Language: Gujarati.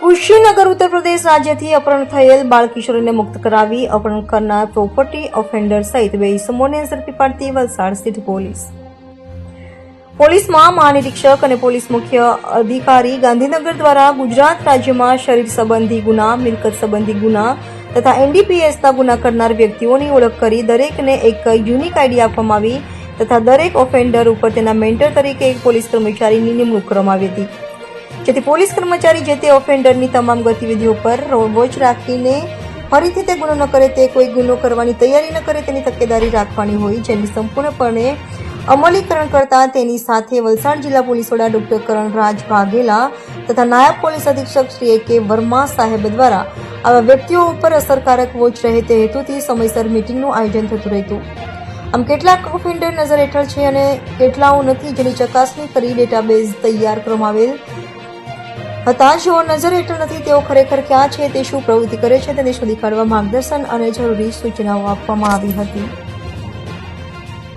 કુશીનગર ઉત્તર પ્રદેશ રાજ્યથી અપહરણ થયેલ બાળકિશોરીને મુક્ત કરાવી અપહરણ કરનાર પ્રોપર્ટી ઓફેન્ડર સહિત બે ઇસમોને ઝડપી પાડતી વલસાડ સ્થિત પોલીસ. પોલીસમાં મહાનિરીક્ષક અને પોલીસ મુખ્ય અધિકારી ગાંધીનગર દ્વારા ગુજરાત રાજ્યમાં શરીર સંબંધી ગુના, મિલકત સંબંધી ગુના તથા એનડીપીએસના ગુના કરનાર વ્યક્તિઓની ઓળખ કરી દરેકને એક યુનિક આઈડી આપવામાં આવી તથા દરેક ઓફેન્ડર ઉપર તેના મેન્ટર તરીકે એક પોલીસ કર્મચારીની નિમણૂક કરવામાં આવી હતી. જેથી પોલીસ કર્મચારી જે તે ઓફેન્ડરની તમામ ગતિવિધિઓ પર વોચ રાખીને ફરીથી તે ગુનો ન કરે, તે કોઈ ગુનો કરવાની તૈયારી ન કરે, તેની તકેદારી રાખવાની હોય, જેની સંપૂર્ણપણે અમલીકરણ કરતા તેની સાથે વલસાડ જિલ્લા પોલીસ વડા ડોક્ટર કરણરાજ વાઘેલા તથા નાયબ પોલીસ અધિક્ષક શ્રી એ કે વર્મા સાહેબ દ્વારા આવા વ્યક્તિઓ ઉપર અસરકારક વોચ રહે તે હેતુથી સમયસર મીટિંગનું આયોજન થતું રહેતું. આમ કેટલાક ઓફેન્ડર નજર હેઠળ છે અને કેટલાઓ નથી જેની ચકાસણી કરી ડેટાબેઝ તૈયાર કરવામાં આવેલ હતા જેઓ નજર હેઠળ નથી, તેઓ ખરેખર ક્યાં છે, તે શું પ્રવૃત્તિ કરે છે, તેને શોધી કાઢવા માર્ગદર્શન અને જરૂરી સૂચનાઓ આપવામાં આવી હતી.